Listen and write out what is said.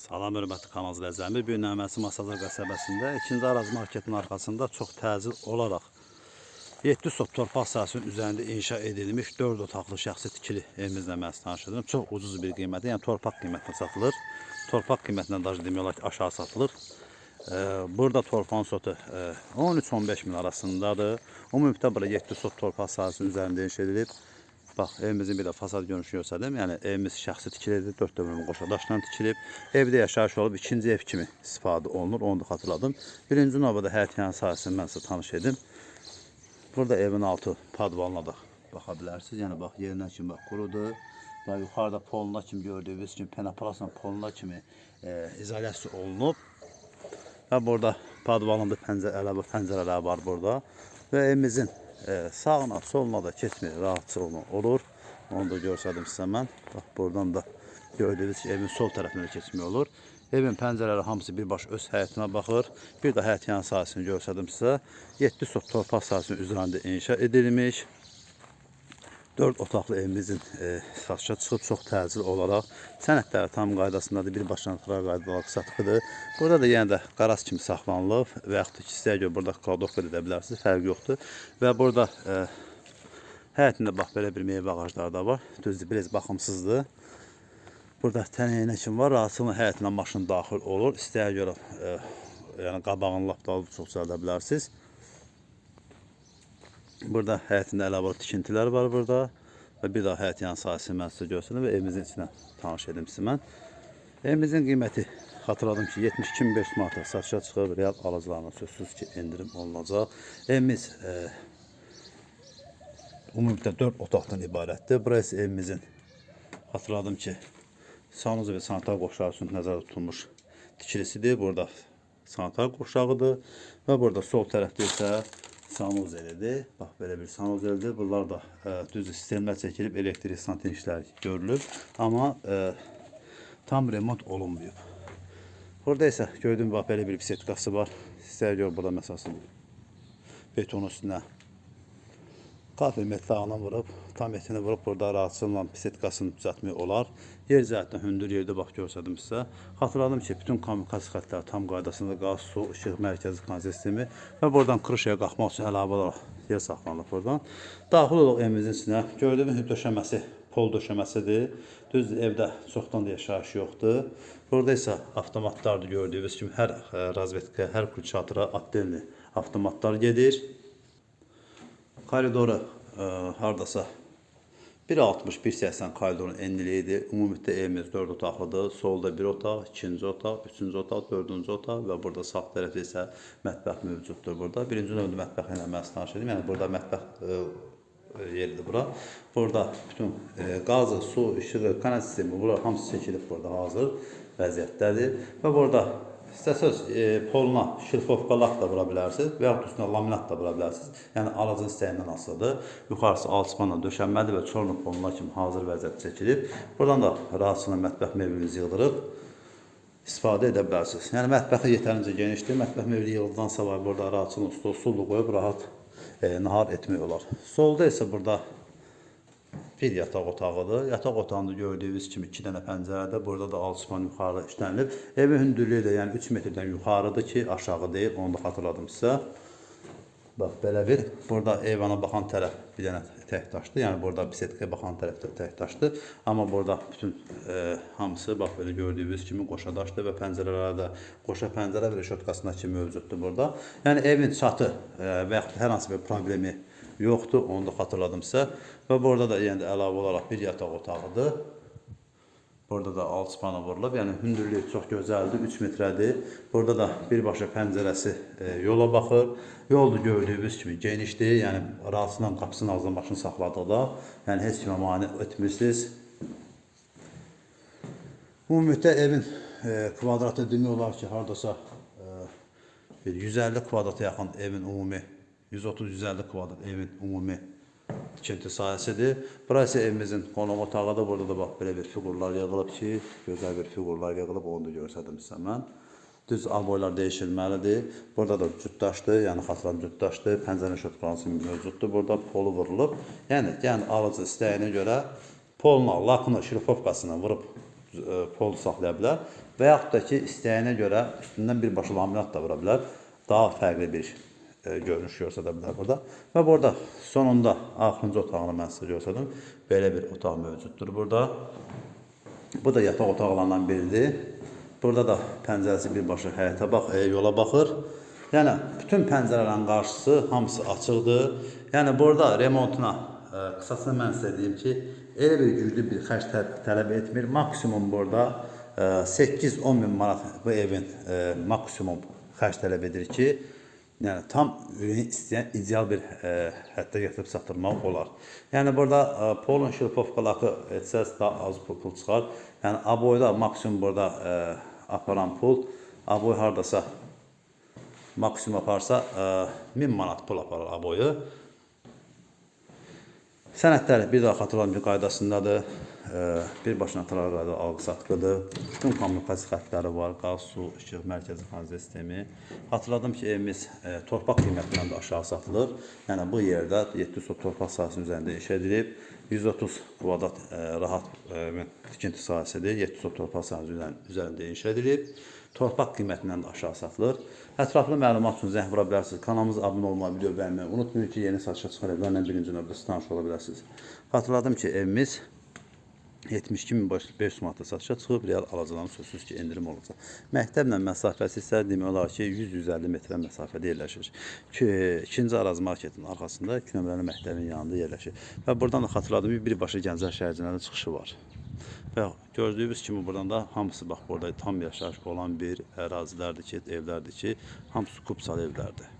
Salam hörmətli kanal izləyicilərimiz. Bu gün Nəməsi Masazır qəsəbəsində ikinci Araz marketin arxasında çox təcil olaraq 7 sot torpaq sahəsinin üzərində inşa edilmiş 4 otaqlı şəxsi tikili evimizlə mən sizi tanış edirəm. Çox ucuz bir qiymətə, yəni torpaq qiymətinə satılır. Torpaq qiymətindən daha demək olar ki, aşağı satılır. Ee, burada torpağın sotu e, 13-15 min arasındadır. Ümumilikdə bura 7 sot torpaq sahəsinin üzərində inşa edilib. Bax, evimizin bir də fasad görünüşü göstərdim. Yəni evimiz şəxsi tikilidir, 4 dövrümün qoşa daşla tikilib. Evdə yaşayış olub ikinci ev kimi istifadə olunur, onu da xatırladım. Birinci növbədə həyətyan sahəsini mən sizə tanış edim. Burada evin altı padvanla da baxa bilərsiniz. Yəni bax, yerindən kimi bax, qurudur. Və yuxarıda poluna kimi gördüyünüz kimi, penaplasla poluna kimi e, izolyasiya olunub. Və burada padvanında pəncərə, əlavə pəncərələr var burada. Və evimizin e, sağına, soluna da keçmir, rahatçılığına olur. Onu da görsədim sizə mən. Bax, buradan da gördüyünüz evin sol tərəfinə də keçmək olur. Evin pəncərələri hamısı birbaşa öz həyətinə baxır. Bir də həyət yan sahəsini görsədim sizə. 7 sot torpaq sahəsinin üzərində inşa edilmiş. 4 otaqlı evimizin e, satışa çıxıb çox təcil olaraq sənədləri tam qaydasındadır, birbaşa notarial qayda olaraq. Burada da yenə də qaras kimi saxlanılıb və yaxud ki, istəyə görə burada kladovka edə bilərsiniz, fərqi yoxdur. Və burada e, həyətində bax belə bir meyvə ağacları da var. Düzdür, biraz baxımsızdır. Burada tənəynə kim var, rahatsızlığına həyətinə maşın daxil olur. İstəyə görə e, yəni qabağını lap çox düzəldə bilərsiniz. Burada həyətində əlavə tikintilər var burada. Və bir daha həyət yan sahəsini mən sizə göstərim və evimizin içinə tanış edim sizə mən. Evimizin qiyməti xatırladım ki 72.500 manata satışa çıxıb, real alıcılarına sözsüz ki endirim olunacaq. Evimiz e, ümumilikdə 4 otaqdan ibarətdir. Burası evimizin xatırladım ki sanuzu və sanitar qoşağı üçün nəzərdə tutulmuş tikilisidir. Burada sanitar qoşağıdır və burada sol tərəfdə isə sanuzelidir. Bax belə bir sanuzelidir. Bunlar da e, düz sistemlər çəkilib elektrik santin işləri görülüb, amma e, tam remont olunmayıb. Burada isə gördüyüm bax belə bir bisetkası var. İstər gör burada məsələn beton üstünə Kafir metlağına vurub, tam etini vurub burada rahatçılıqla pisetkasını düzəltmək olar. Yer cəhətdən hündür yerdə bax göstərdim sizə. Xatırladım ki, bütün kommunikasiya xəttləri tam qaydasında qaz, su, işıq, mərkəzi kanal sistemi və buradan krışaya qalxmaq üçün əlavə olaraq yer saxlanılıb buradan. Daxil olaq evimizin içinə. Gördüyüm döşəməsi pol döşəməsidir. Düz evdə çoxdan da yaşayış yoxdur. Burada isə avtomatlardır gördüyünüz kimi hər ə, razvedka, hər kulçatıra atdelli avtomatlar gedir koridoru e, hardasa 1.60 1.80 koridorun enliliyidir. Ümumilikdə evimiz 4 otaqlıdır. Solda bir otaq, ikinci otaq, üçüncü otaq, dördüncü otaq və burada sağ tərəfdə isə mətbəx mövcuddur burada. Birinci növdə mətbəx ilə mən tanış edim. Yəni burada mətbəx e, yeridir bura. Burada bütün e, qazı, su, işığı, kanal sistemi bunlar hamısı çəkilib burada hazır vəziyyətdədir. Və burada İstəsəz e, poluna şilfovka lak da vura bilərsiniz və yaxud üstünə laminat da vura bilərsiniz. Yəni alıcının istəyindən asılıdır. Yuxarısı alçıpanla döşənmədir və çorlu poluna kimi hazır vəziyyətdə çəkilib. Buradan da rahatçılıqla mətbəx mebelinizi yığdırıb istifadə edə bilərsiniz. Yəni mətbəxi yetərincə genişdir. Mətbəx mebeli yığıldıqdan sonra burada rahatçılıqla stol, stullu qoyub rahat e, nahar etmək olar. Solda isə burada bir yataq otağıdır. Yataq otağında gördüyünüz kimi iki dənə pəncərədə, burada da alçıpan yuxarı işlənilib. Evin hündürlüyü də yəni 3 metrdən yuxarıdır ki, aşağı deyil. Onu da xatırladım sizə. Bax belə bir. Burada eyvana baxan tərəf bir dənə tək daşdır. Yəni burada bisetkaya baxan tərəf də tək. Amma burada bütün e, hamısı bax belə gördüyünüz kimi qoşa daşdır və pəncərələrdə qoşa pəncərə və reşotkasında kimi mövcuddur burada. Yəni evin çatı e, və yaxud hər hansı bir problemi yoxdur. Onu da xatırladım sizə. Və burada da yəni əlavə olaraq bir yataq otağıdır. Burada da alçıpana vurulub. Yəni hündürlüyü çox gözəldir, 3 metrədir. Burada da birbaşa pəncərəsi e, yola baxır. Yol da gördüyünüz kimi genişdir. Yəni rahatsızla qapısının ağzına başını saxladıqda, yəni heç kimə mane etmirsiniz. Ümumilikdə evin e, kvadratı demək olar ki, hardasa e, bir 150 kvadrata yaxın evin ümumi 130-150 kvadrat evin ümumi tikinti sahəsidir. Burası evimizin qonaq otağıdır. Burada da bax belə bir fiqurlar yığılıb ki, gözəl bir fiqurlar yığılıb, onu da göstərdim sizə mən. Düz aboylar dəyişilməlidir. Burada da cütdaşdır, yəni xatıran cütdaşdır. Pəncərə şotqansı mövcuddur. Burada polu vurulub. Yəni, yəni alıcı istəyinə görə poluna, lakını, şirifovkasını vurub e, pol saxlaya bilər. Və yaxud da ki, istəyənə görə üstündən birbaşa laminat da vura bilər. Daha fərqli bir e, görünüş göstərə burada. Və burada sonunda axırıncı otağını mən sizə göstərdim. Belə bir otaq mövcuddur burada. Bu da yataq otaqlarından biridir. Burada da pəncərəsi birbaşa həyətə bax, e, yola baxır. Yəni bütün pəncərələrin qarşısı hamısı açıqdır. Yəni burada remontuna e, qısasını mən sizə deyim ki, elə bir güclü bir xərc tə- tələb etmir. Maksimum burada e, 8-10 min manat bu evin e, maksimum xərc tələb edir ki, yəni tam ürəyi istəyən ideal bir e, həddə gətirib çatdırmaq olar. Yəni burada e, polon şilpovka etsəz daha az pul, pul çıxar. Yəni aboyda maksimum burada e, aparan pul, aboy hardasa maksimum aparsa e, 1000 manat pul aparır aboyu. Sənədlər bir daha xatırladım ki, qaydasındadır. Birbaşına tarar qayda alqı-satqıdır. Bütün kommunikasiya xətləri var, qaz, su, işıq, mərkəzi kanalizasiya sistemi. Xatırladım ki, evimiz e, torpaq qiymətindən də aşağı satılır. Yəni bu yerdə 700 sot torpaq sahəsinin üzərində iş edilib. 130 kvadrat e, rahat e, tikinti sahəsidir. 700 sot torpaq sahəsinin üzərində- inşa edilib. Torpaq qiymətindən də aşağı satılır. Ətraflı məlumat üçün zəng vura bilərsiniz. Kanalımıza abunə olmayı, video bəyənməyi unutmayın ki, yeni satışa çıxan evlərlə birinci növbədə tanış ola bilərsiniz. Xatırladım ki, evimiz 72.500 manata satışa çıxıb, real alacağların sözsüz ki, endirim olacaq. Məktəblə məsafəsi isə demək olar ki, 100-150 metrə məsafədə yerləşir. Ki, ikinci Araz marketin arxasında 2 nömrəli məktəbin yanında yerləşir. Və buradan da xatırladım ki, birbaşa Gəncə şəhərcinə də çıxışı var. Və gördüyünüz kimi buradan da hamısı bax burada tam yaşayış olan bir ərazilərdir ki, evlərdir ki, hamısı kupsalı evlərdir.